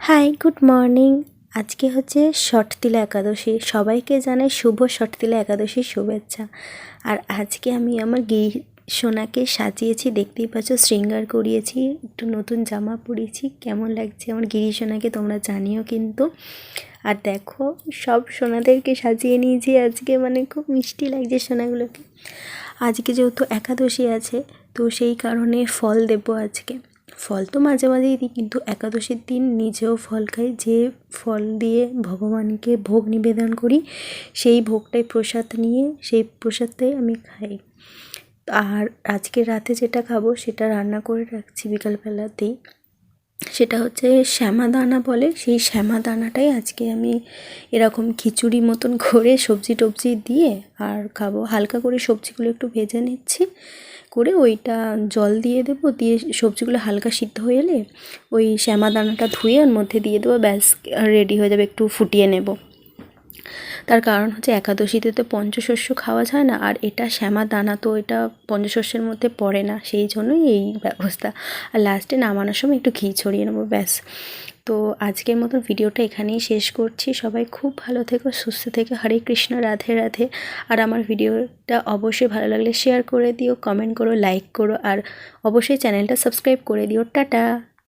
High, good morning. আজকে হচ্ছে ষটতিলা একাদশী। সবাইকে জানাই শুভ ষটতিলা একাদশীর শুভেচ্ছা। আর আজকে আমি আমার গিরি সোনাকে সাজিয়েছি, দেখতেই পাচ্ছ, শৃঙ্গার করিয়েছি, একটু নতুন জামা পরিয়েছি। কেমন লাগছে আমার গিরি সোনাকে তোমরা জানিও কিন্তু। আর দেখো, সব সোনাদেরকে সাজিয়ে নিয়েছি আজকে মানে খুব মিষ্টি লাগছে সোনাগুলোকে। আজকে যেহেতু একাদশী আছে, তো সেই কারণে ফল দেবো আজকে। ফল তো মাঝে মাঝেই দিই, কিন্তু একাদশীর দিন নিজেও ফল খাই। যে ফল দিয়ে ভগবানকে ভোগ নিবেদন করি, সেই ভোগটাই প্রসাদ নিয়ে, সেই প্রসাদটাই আমি খাই। আর আজকে রাতে যেটা খাব, সেটা রান্না করে রাখছি, বিকালবেলাতেই। সেটা হচ্ছে শ্যামাদানা বলে। সেই শ্যামাদানাটাই আজকে আমি এরকম খিচুড়ি মতন করে সবজি টবজি দিয়ে আর খাব। হালকা করে সবজিগুলো একটু ভেজে নিচ্ছি। করে ওইটা জল দিয়ে দেব। দিয়ে সবজিগুলো হালকা সিদ্ধ হয়ে এলে ওই শ্যামাদানাটা ধুয়ে ওর মধ্যে দিয়ে দেবো। ব্যাস রেডি হয়ে যাবে। একটু ফুটিয়ে নেব। তার কারণ হচ্ছে একাদশীতে তো পঞ্চশস্য খাওয়া যায় না, আর এটা শ্যামা দানা তো এটা পঞ্চশস্যের মধ্যে পড়ে না, সেই জন্যই এই ব্যবস্থা। আর লাস্টে নামানোর সময় একটু ঘি ছড়িয়ে নেব, ব্যাস। তো আজকের মতো ভিডিওটা এখানেই শেষ করছি। সবাই খুব ভালো থেকো, সুস্থ থেকে। হরে কৃষ্ণ, রাধে রাধে। আর আমার ভিডিওটা অবশ্যই ভালো লাগলে শেয়ার করে দিও কমেন্ট করো লাইক করো, আর অবশ্যই চ্যানেলটা সাবস্ক্রাইব করে দিও। টাটা!